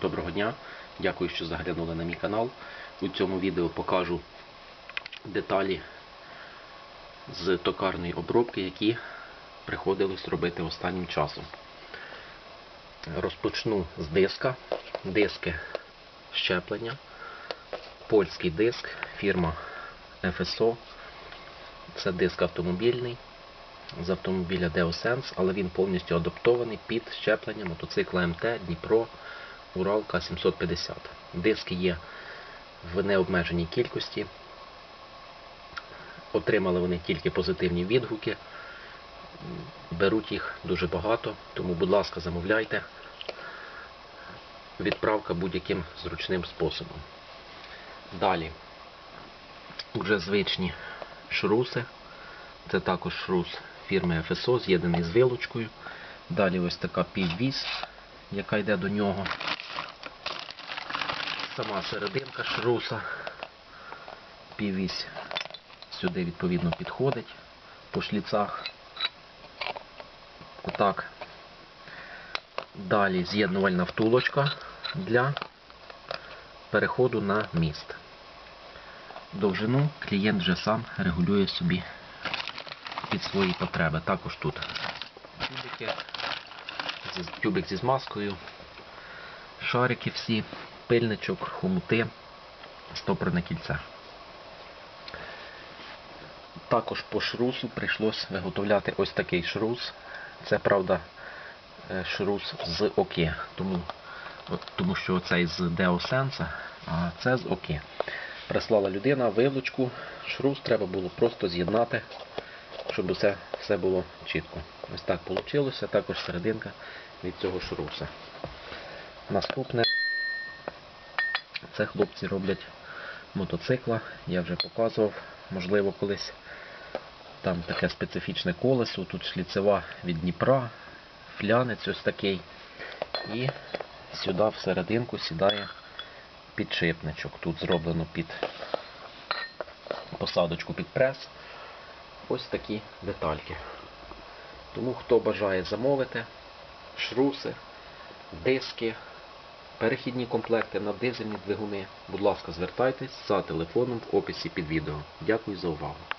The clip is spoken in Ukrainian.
Доброго дня, дякую, що заглянули на мій канал. У цьому відео покажу деталі з токарної обробки, які приходилось робити останнім часом. Розпочну з диска. Диски щеплення. Польський диск, фірма FSO. Це диск автомобільний з автомобіля Deosense, але він повністю адаптований під щеплення мотоцикла МТ Дніпро Урал К750. Диски є в необмеженій кількості. Отримали вони тільки позитивні відгуки. Беруть їх дуже багато, тому, будь ласка, замовляйте. Відправка будь-яким зручним способом. Далі вже звичні шруси. Це також шрус фірми FSO, з'єднаний з вилочкою. Далі ось така піввісь, яка йде до нього. Сама серединка шруса. Піввісь сюди відповідно підходить по шліцах. Отак. Далі з'єднувальна втулочка для переходу на міст. Довжину клієнт вже сам регулює собі під свої потреби. Також тут тюбики, тюбик зі змазкою, шарики всі, пильничок, хомути, стопорне кільце. Також по шрусу прийшлось виготовляти ось такий шрус. Це, правда, е, шрус з ОК, тому, тому що цей з Deosense, а це з ОК. Прислала людина вивлочку, шрус треба було просто з'єднати, щоб усе, все було чітко. Ось так вийшло, також серединка від цього шруса. Наступне це хлопці роблять мотоцикла, я вже показував, можливо, колись там таке специфічне колесо, тут шліцева від Дніпра, флянець ось такий. І сюди всерединку сідає підшипничок. Тут зроблено під посадочку під прес. Ось такі детальки. Тому хто бажає замовити шруси, диски, перехідні комплекти на дизельні двигуни, будь ласка, звертайтесь за телефоном в описі під відео. Дякую за увагу.